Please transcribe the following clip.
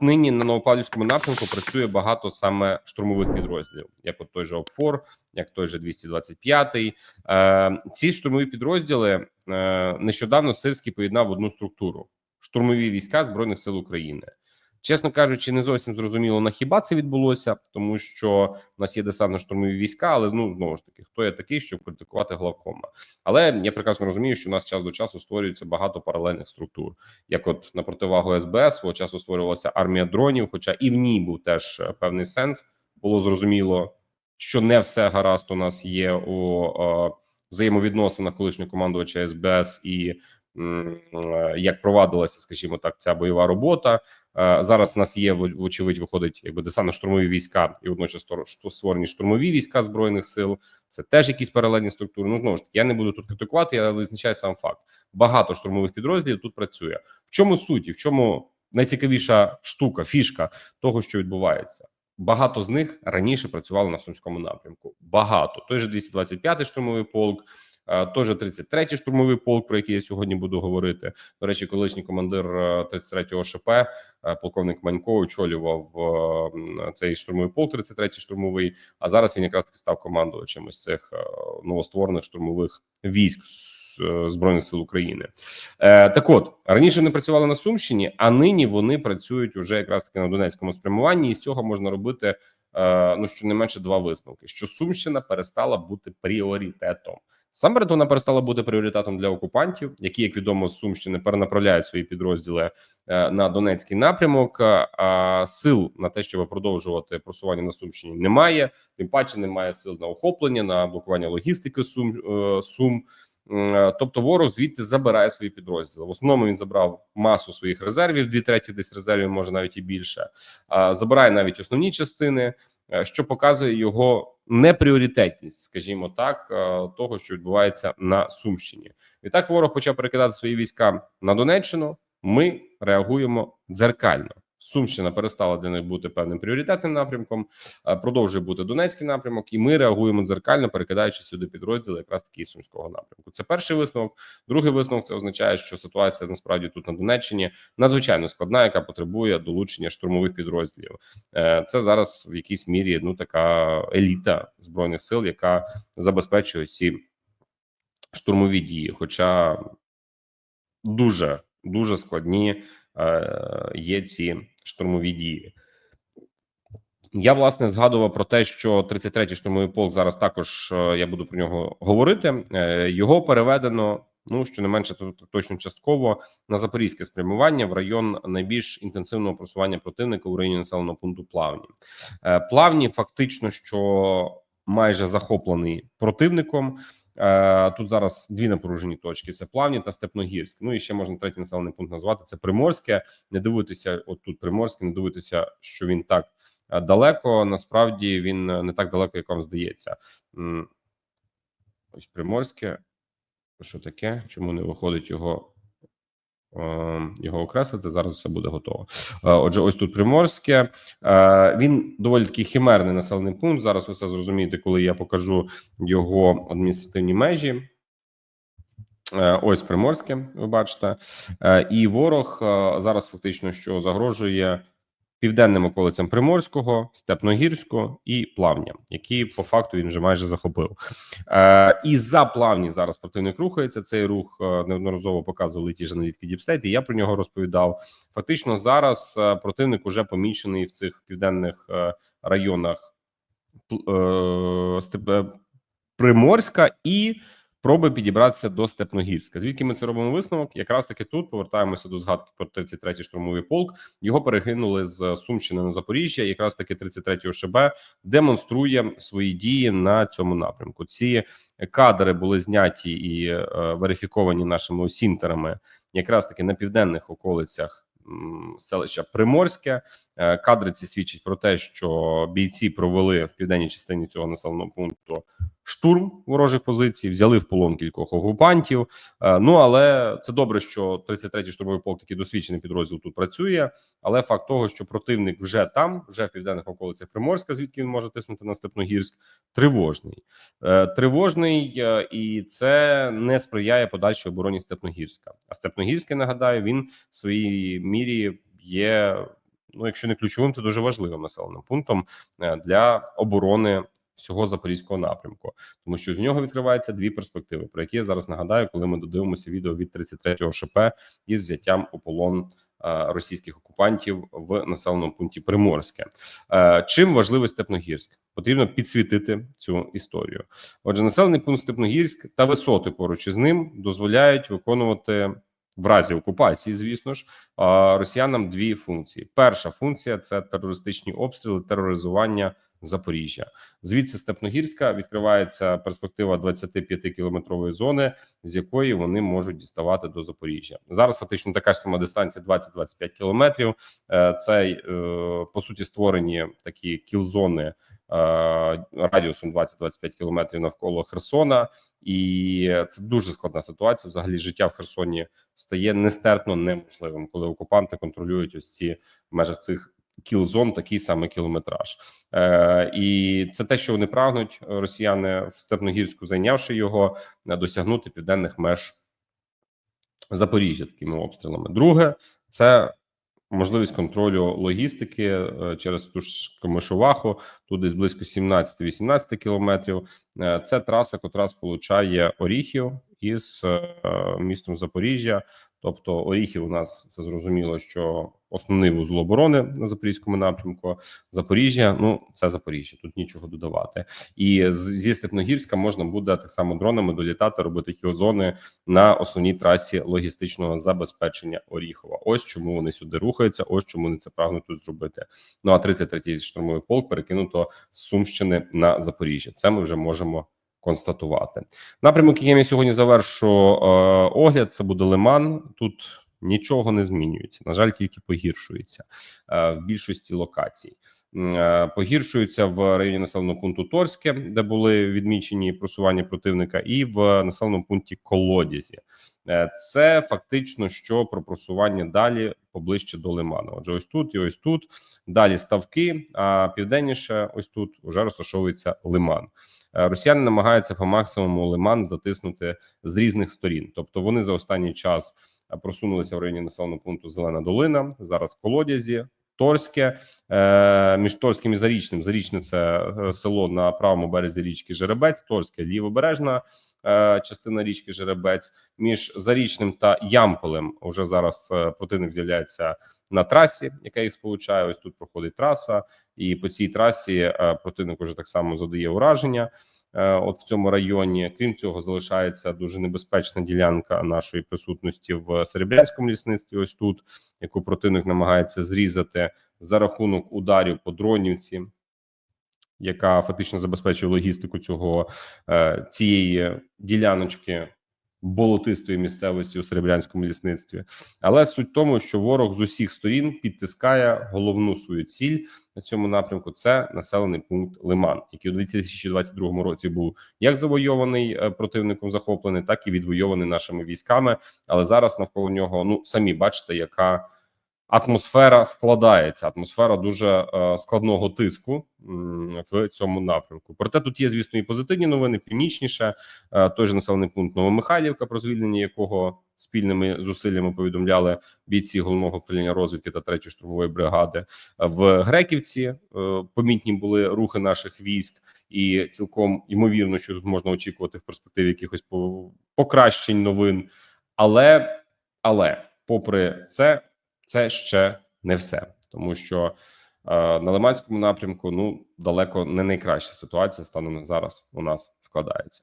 нині на Новопавлівському напрямку працює багато саме штурмових підрозділів, як от той же ОПФОР, як той же 225-й. Е, ці штурмові підрозділи е, нещодавно Сирський поєднав одну структуру штурмові війська збройних сил України. Чесно кажучи, не зовсім зрозуміло на хіба це відбулося, тому що в нас є десантно-штурмові війська, але ну знову ж таки, хто я такий, щоб критикувати главкома. Але я прекрасно розумію, що у нас час до часу створюється багато паралельних структур, як от на противагу СБС свого часу створювалася армія дронів, хоча і в ній був теж е, певний сенс. Було зрозуміло, що не все гаразд у нас є у е, взаємовідносинах колишнього командувача СБС і як провадилася, скажімо так, ця бойова робота. Е, Зараз у нас є вочевидь, виходить якби десантно-штурмові війська і водночас що створені штурмові війська збройних сил. Це теж якісь паралельні структури. Ну знову ж таки, я не буду тут критикувати, я визначаю сам факт. Багато штурмових підрозділів тут працює. В чому суть і в чому найцікавіша штука, фішка того, що відбувається? Багато з них раніше працювали на сумському напрямку. Багато той же 225-й штурмовий полк. Е, же 33-й штурмовий полк, про який я сьогодні буду говорити. До речі, колишній командир е, 33-го ШП, е, полковник Манько, очолював е, цей штурмовий полк, 33-й штурмовий. А зараз він якраз таки став командувачем ось цих е, новостворених штурмових військ е, збройних сил України. Е, так, от раніше вони працювали на Сумщині, а нині вони працюють уже якраз таки на Донецькому спрямуванні, і з цього можна робити е, ну щонайменше два висновки: що Сумщина перестала бути пріоритетом. Саме вона перестала бути пріоритетом для окупантів, які, як відомо, з Сумщини перенаправляють свої підрозділи е, на Донецький напрямок. е, А сил на те, щоб продовжувати просування на Сумщині, немає. Тим паче немає сил на охоплення, на блокування логістики Сум е, Сум. Е, Тобто ворог звідти забирає свої підрозділи. В основному він забрав масу своїх резервів, дві треті десь резервів, може навіть і більше. Забирає навіть основні частини, е, що показує його непріоритетність, скажімо так, е, того, що відбувається на Сумщині. Відтак ворог почав перекидати свої війська на Донеччину. Ми реагуємо дзеркально. Сумщина перестала для них бути певним пріоритетним напрямком, е, продовжує бути Донецький напрямок, і ми реагуємо дзеркально, перекидаючи сюди підрозділи якраз таки сумського напрямку. Це перший висновок. Другий висновок це означає, що ситуація насправді тут на Донеччині надзвичайно складна, яка потребує долучення штурмових підрозділів. Е, Це зараз в якійсь мірі ну така еліта збройних сил, яка забезпечує ці штурмові дії. Хоча дуже дуже складні є ці штурмові дії. Я власне згадував про те, що 33-й штурмовий полк зараз також е, я буду про нього говорити. Е, Його переведено. Ну що не менше то- то- точно частково на запорізьке спрямування в район найбільш інтенсивного просування противника у районі населеного пункту Плавні. Е, Плавні фактично, що майже захоплений противником. Е, Тут зараз дві напружені точки: це Плавні та Степногірськ. Ну і ще можна третій населений пункт назвати. Це Приморське. Не дивуйтеся, от тут Приморське, не дивуйтеся, що він так е, далеко. Насправді він е, не так далеко, як вам здається. Ось Приморське. Що таке? Чому не виходить його? Е, Його окреслити зараз все буде готово. Е, Отже, ось тут Приморське. Е, Він доволі такий химерний населений пункт. Зараз ви все зрозумієте, коли я покажу його адміністративні межі. Ось Приморське, ви бачите, і ворог зараз фактично що загрожує південним околицям Приморського, Степногірського і Плавня, які по факту він вже майже захопив. Е, І за Плавні зараз противник рухається. Цей рух е, неодноразово показували ті ж аналітики Діпстейт, і я про нього розповідав. Фактично, зараз е, противник уже помічений в цих південних е, районах Приморська і проби підібратися до Степногірська. Звідки ми це робимо висновок? Якраз таки тут повертаємося до згадки про 33-й штурмовий полк. Його перегинули з Сумщини на Запоріжжя. Якраз таки 33-й ОШБ демонструє свої дії на цьому напрямку. Ці кадри були зняті і е, верифіковані нашими осінтерами, якраз таки на південних околицях селища Приморське. Е, Кадри ці свідчать про те, що бійці провели в південній частині цього населеного пункту штурм ворожих позицій, взяли в полон кількох окупантів. Е, Ну але це добре, що 33-й штурмовий полк такий досвідчений підрозділ тут працює. Але факт того, що противник вже там, вже в південних околицях Приморська, звідки він може тиснути на Степногірськ, тривожний. Е, Тривожний, і це не сприяє подальшій обороні Степногірська. А Степногірське, нагадаю, він в своїй мірі є ну якщо не ключовим, то дуже важливим населеним пунктом е, для оборони всього запорізького напрямку, тому що з нього відкриваються дві перспективи, про які я зараз нагадаю, коли ми додивимося відео від 33-го ШП із взяттям у полон е, російських окупантів в населеному пункті Приморське. Е, Чим важливий Степногірськ? Потрібно підсвітити цю історію. Отже, населений пункт Степногірськ та висоти поруч із ним дозволяють виконувати. В разі окупації, звісно ж, росіянам дві функції. Перша функція це терористичні обстріли, тероризування Запоріжжя. Звідси Степногірська відкривається перспектива 25 кілометрової зони, з якої вони можуть діставати до Запоріжжя. Зараз фактично така ж сама дистанція 20-25 кілометрів. Е, Це е, по суті створені такі кіл-зони е, радіусом 20-25 кілометрів навколо Херсона, і це дуже складна ситуація. Взагалі, життя в Херсоні стає нестерпно неможливим, коли окупанти контролюють ось ці в межах цих кіл-зон такий самий кілометраж. Е, І це те, що вони прагнуть росіяни в Степногірську, зайнявши його, е, досягнути південних меж Запоріжжя такими обстрілами. Друге, це можливість контролю логістики е, через ту ж Комишуваху, тут десь близько 17-18 кілометрів. Е, Це траса, котра сполучає Оріхів із е, містом Запоріжжя. Тобто Оріхів у нас це зрозуміло, що основний вузол оборони на запорізькому напрямку. Запоріжжя, ну це Запоріжжя, тут нічого додавати. І зі Степногірська можна буде так само дронами долітати, робити кілзони на основній трасі логістичного забезпечення Оріхова. Ось чому вони сюди рухаються. Ось чому вони це прагнуть тут зробити. Ну а 33-й штурмовий полк перекинуто з Сумщини на Запоріжжя. Це ми вже можемо констатувати. Напрямок, яким я сьогодні завершу е, огляд, це буде Лиман. Тут нічого не змінюється. На жаль, тільки погіршується е, в більшості локацій. Е, Погіршується в районі населеного пункту Торське, де були відмічені просування противника, і в населеному пункті Колодязі. Е, Це фактично що про просування далі поближче до Лиману. Отже, ось тут і ось тут далі ставки. А південніше, ось тут вже розташовується Лиман. Е, Росіяни намагаються по максимуму Лиман затиснути з різних сторін. Тобто вони за останній час просунулися в районі населеного пункту Зелена Долина. Зараз колодязі. Торське е, між Торським і Зарічним. Зарічне це е, село на правому березі річки Жеребець, Торське лівобережна е, частина річки Жеребець. Між Зарічним та Ямполем уже зараз противник з'являється на трасі, яка їх сполучає. Ось тут проходить траса, і по цій трасі противник уже так само задає ураження. Е, От в цьому районі, крім цього, залишається дуже небезпечна ділянка нашої присутності в Серебрянському лісництві. Ось тут, яку противник намагається зрізати за рахунок ударів по дронівці, яка фактично забезпечує логістику цього е, цієї діляночки болотистої місцевості у Серебрянському лісництві. Але суть в тому, що ворог з усіх сторін підтискає головну свою ціль на цьому напрямку. Це населений пункт Лиман, який у 2022 році був як завойований е, противником захоплений, так і відвойований нашими військами. Але зараз навколо нього ну самі бачите, яка атмосфера складається. Атмосфера дуже е, складного тиску в цьому напрямку. Проте тут є, звісно, і позитивні новини. Північніше е, той же населений пункт Новомихайлівка, про звільнення якого спільними зусиллями повідомляли бійці головного управління розвідки та третьої штурмової бригади. В Греківці е, помітні були рухи наших військ. І цілком ймовірно, що тут можна очікувати в перспективі якихось покращень новин. Але, але, попри це, це ще не все, тому що е, на Лиманському напрямку ну далеко не найкраща ситуація станом зараз у нас складається.